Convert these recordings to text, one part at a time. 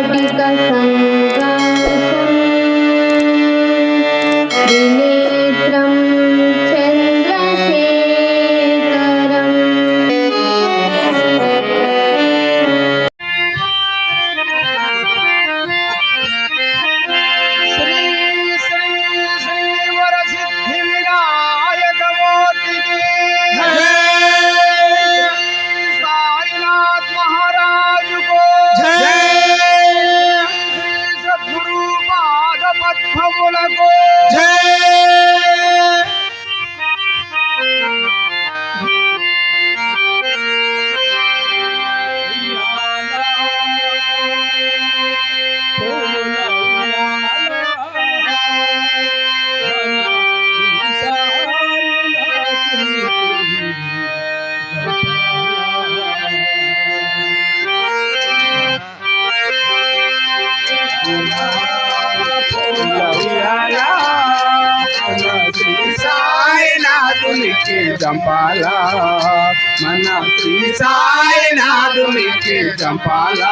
वाटिका పాద పద్మములకు సాయినాథునికి జంపాల మన శ్రీ సాయినాథునికి జంపాల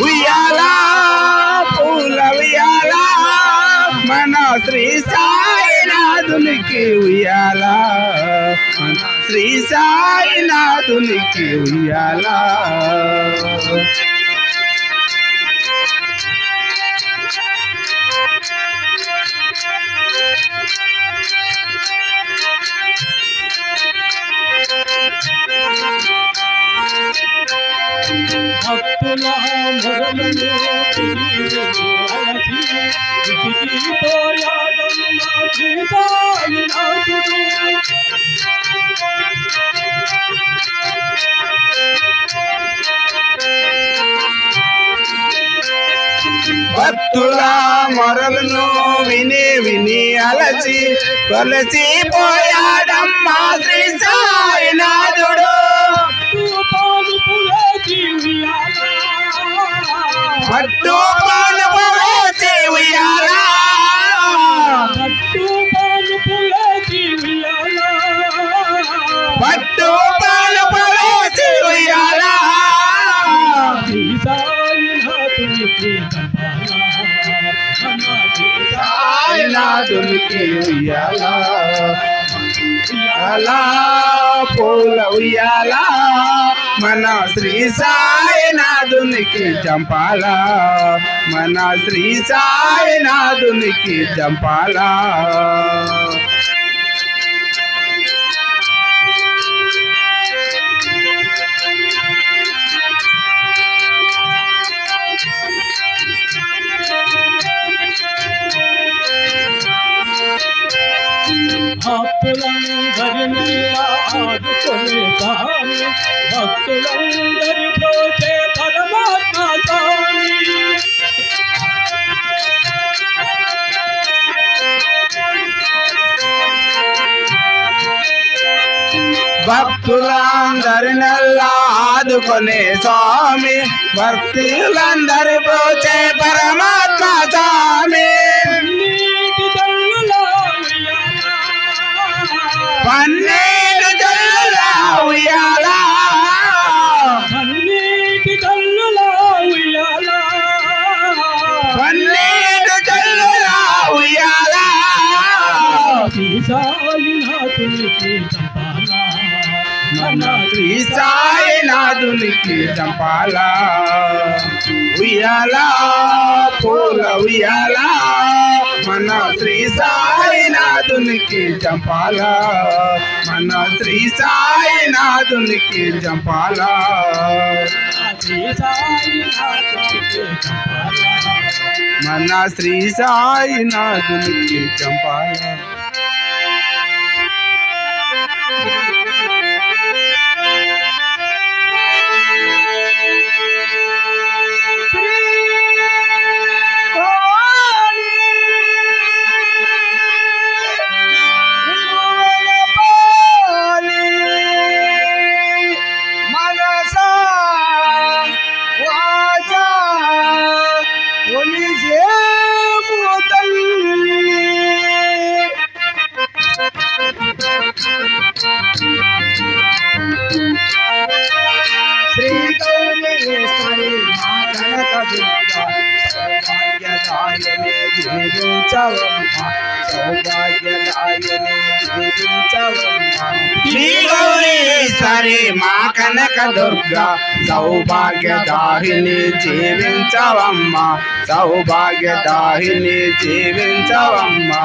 ఉయ్యాల పూల ఉయ్యాల మన శ్రీ సాయినాథునికి ఉయ్యాల మన శ్రీ సాయినాథునికి ఉయ్యాల భక్తుల మొదలను అలసి విసిగిపోయాడమ్మ సీతాయినాథుడు భక్తుల మొరలను విని విని అలసి కొలసి పోయాడమ్మా శ్రీ సాయినాథుడు. పట్టు పాలు సాయినాథునికి ఉయ్యాల. సాయినాథునికి ఉయ్యాల పూల ఉయ్యాల. మన శ్రీ సాయి సాయినాథునికి చంపాల మన శ్రీ సాయి సాయినాథునికి చంపాల భక్తులందరినీ ఆదుకునే స్వామి భక్తులందరి ప్రోచే పరమాత్మ స్వామి భక్తులందరినల్లా ఆదుకునే స్వామి భక్తులందరి పోచే పరమాత్మ స్వామి. సాయినాథునికి చంపాల. మన శ్రీ సాయినాథునికి చంపాల ఉయ్యాల పూల ఉయ్యాల మన శ్రీ సాయినాథునికి చంపాల మన శ్రీ సాయినాథునికి చంపాల శ్రీ సాయినాథునికి చంపాల. మన శ్రీ సాయినాథునికి చంపాల మనసా సరే మా కనక దుర్గా సౌభాగ్యదాహిని జీవించవమ్మా సౌభాగ్యదాహిని జీవించవమ్మా.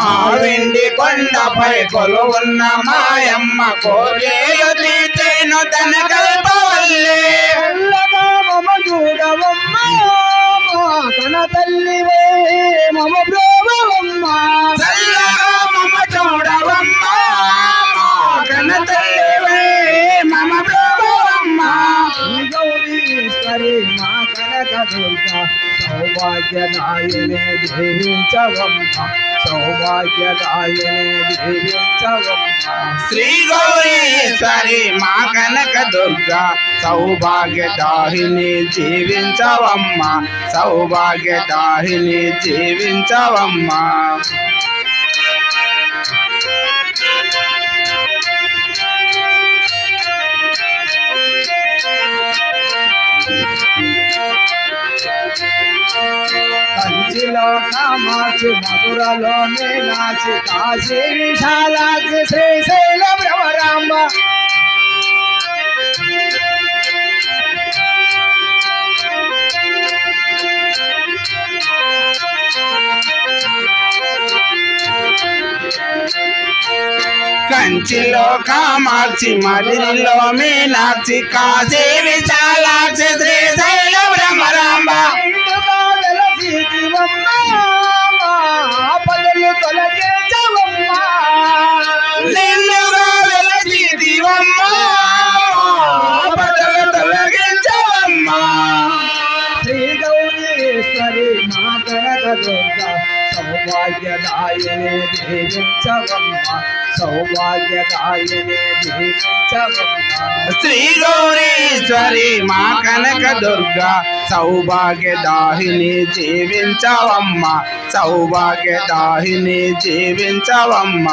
ఆ వెండి కొండపై కొలువున్న మాయమ్మ కోరేలు తీర్చేను తన కల్పవల్లే. మమ చూడవమ్మ కన తల్లివే మమ బ్రోవమ్మ చల్లగా మమ చూడవమ్మ మా కన్న తల్లివే మమ ప్రభువమ్మ గౌరీశ్వరి మా కనక దుర్గా సౌభాగ్యదాయనే దీవించవమ్మ సౌభాగ్యదాయనే దీవించవమ్మ శ్రీ గౌరీశ్వరి మా కనక దుర్గా సౌభాగ్యదాహిని జీవించవమ్మ. సౌభాగ్యదాహిని జీవించవమ్మ. కామాచి మధురలో నాచి కాశీ విశాలాచి శ్రీశైల భ్రమరాంబ. కంచిలో కామాక్షి మదిరిలో మీనాక్షి కాశీ విశాలాక్షి శ్రీశైల భ్రమరాంబ. ఆపదలు తొలగించవమ్మ. నిన్నుగా వెలసి దివమ్మ ఆపదలు తొలగించవమ్మ శ్రీ గౌరీశ్వరి మా కనక సౌభాగ్యదాయనే దీవించవమ్మ శ్రీ గౌరీశ్వరి మా కనక దుర్గా సౌభాగ్యదాహిని జీవించవమ్మ సౌభాగ్యదాహిని జీవించవమ్మ.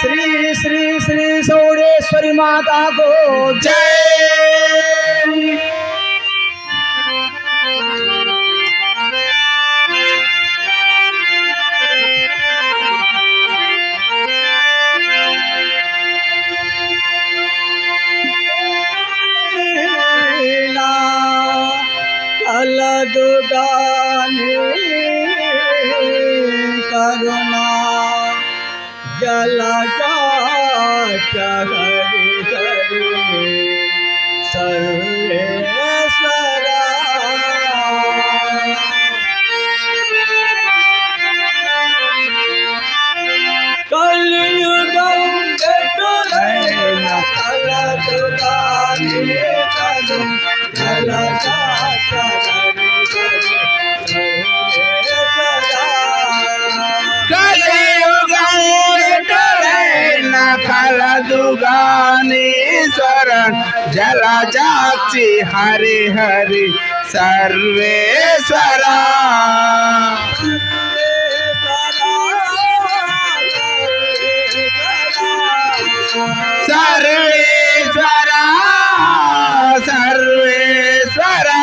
శ్రీ శ్రీ శ్రీ సౌడేశ్వరి మాతాకు జై. కలదుగాని కరుణా జలజాచ హరి హరి సర్వేశ్వరా కలియుగం ఎటులైన కలదుగాని కరు జలజాచ హరి चला जाती हरे हरे सर्वेश्वरा। सर्वेश्वरा सर्वेश्वरा।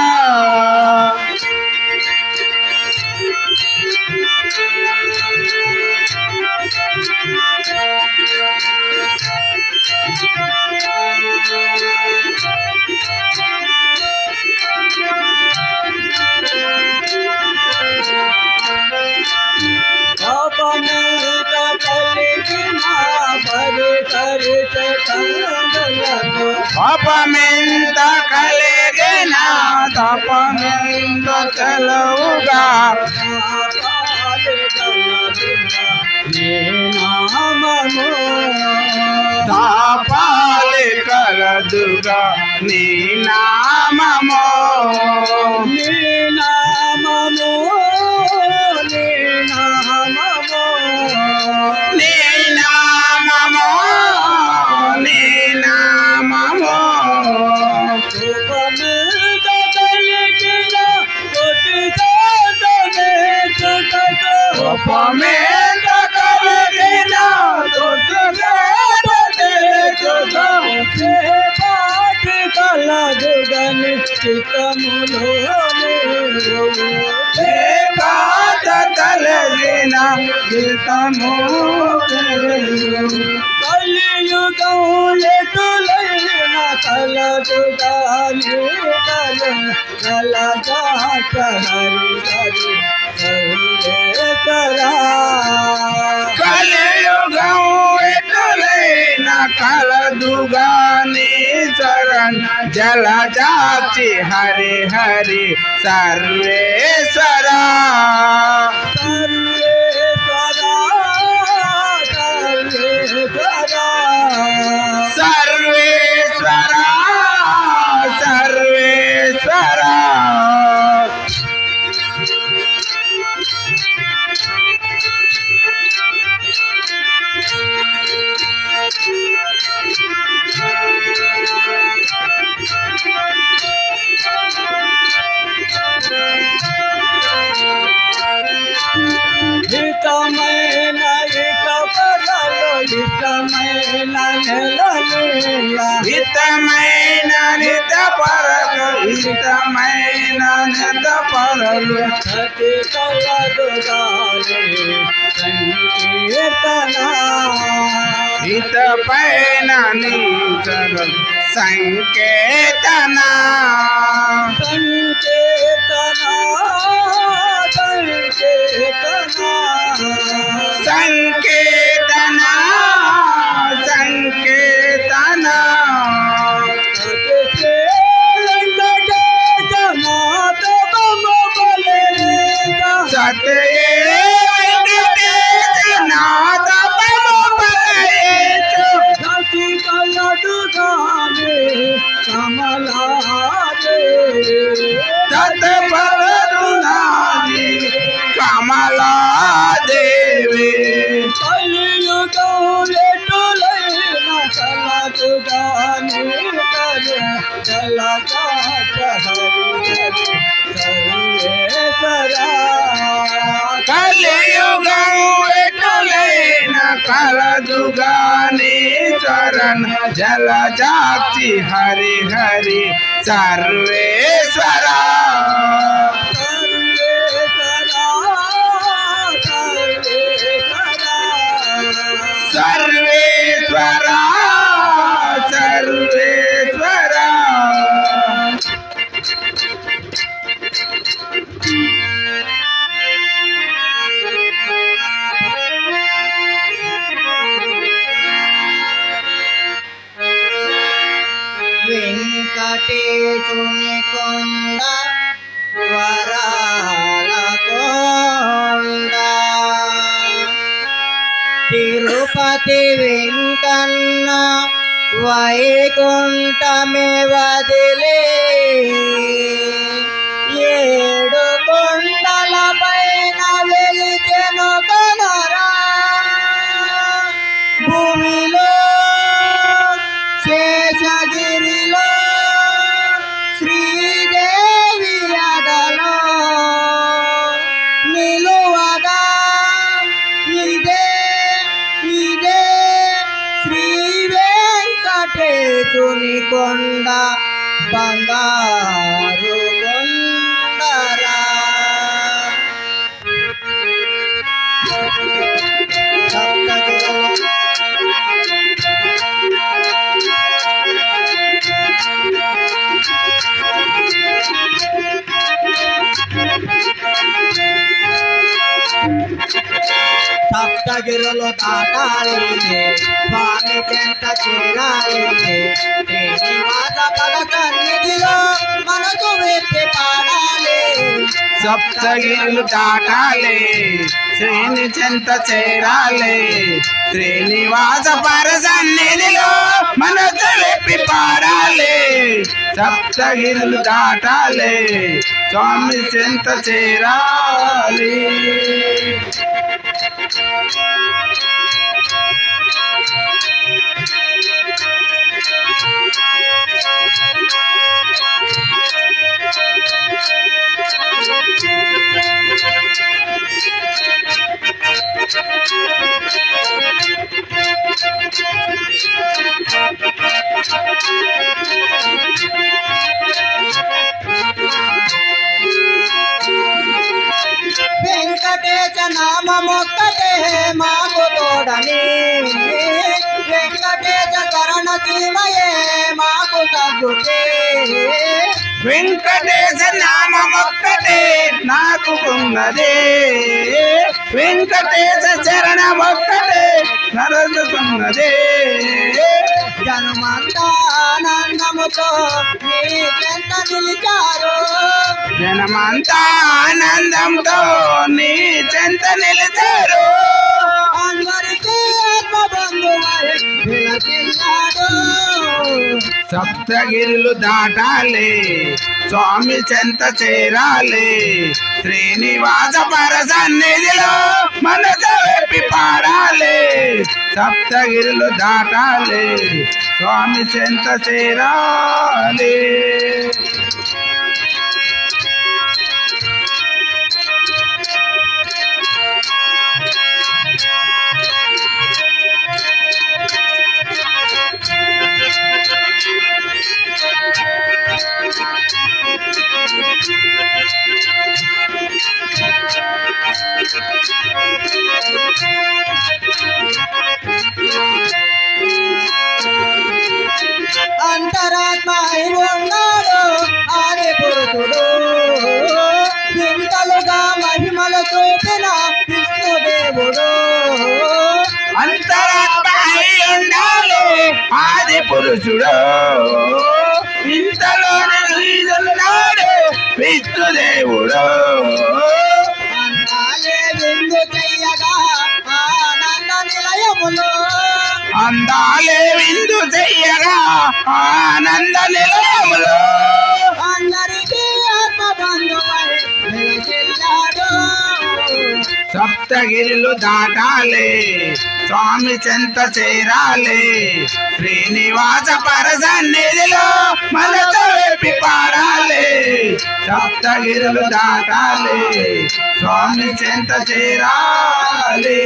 కలిగిన తపమెంత కలవుగా. ఏ నామము తాపాలి కలదుగా నీ నామము. నీ నామము. కలిగిన గీతము కలియుగం ఎటులైన కలదుగాని కల కలగాట హరి హరి సర్వేశ్వరా కలియుగం ఎటులైన కలదుగాని శరణ్ జలజాచి హరి హరి సర్వేశ్వరా Itamai. పరక హితమైన నిత పరలు సతి కలదు గాలి హిత పైన సంకేతన సంకేతన. సంకేతన సంకేతన. కలియుగం ఎటులైన కలదుగాని చరణ్ జలజాక్షి హరి హరి సర్వేశ్వర సర్వేశ్వర సర్వేశ్వర కొండ. తిరుపతి వెంకన్న వైకుంఠమే వదిలే. ఏడు కొండల పైన వెలిచెను కనరా. భూమిలో 棒棒 సప్తగిరులు దాటాలి స్వామి చెంత చేరాలి శ్రీనివాస పద సన్నిధిలో మనసు విప్పి పాడాలి. సప్తగిరులు దాటాలి శ్రేణి చెంత చేరాలి. శ్రీనివాస పరసన్నిధిలో మనసు వెప్పి పాడాలి. సప్తగిరులు దాటాలి స్వామి చెంత చేరాలి. వెంకటేశ నామమొక్కటే మాకు తోడని వెంకటేశ శరణ చీమయే మాకు తగ్గుతే. వెంకటేశ నామమొక్కటే నాకు ఉన్నదే. వెంకటేశ చరణమొక్కటే నరదుతున్నదే జనమంతా ఆనందముతో నీ చెంత నిలిచారు? జనమంతా ఆనందంతో నీ చెంత నిలిచారు? అందరికీ సప్తగిరులు దాటాలి స్వామి చెంత చేరాలి. శ్రీనివాస పర సన్నిధిలో మనసు వెప్పి పాడాలి. సప్తగిరులు దాటాలి స్వామి చెంత చేరాలి. అంతరాత్మ అయి ఉన్నాడు ఆది పురుషుడు. వింతలుగా మహిమలు చూపిన విష్ణుదేవుడు. అంతరాత్మ అయి ఉండాలి ఆది పురుషుడు. ఆనంద నిలయములో. అందాలే విందు చెయ్యగా ఆనంద నిలయములో. అందరికీ ఆత్మ బంధువై సప్తగిరిలు దాటాలి స్వామి చెంత చేరాలి. శ్రీనివాస పర సన్నిధిలో మనతో వెప్పి పాడాలి. సప్తగిరులు దాటాలి స్వామి చెంత చేరాలి.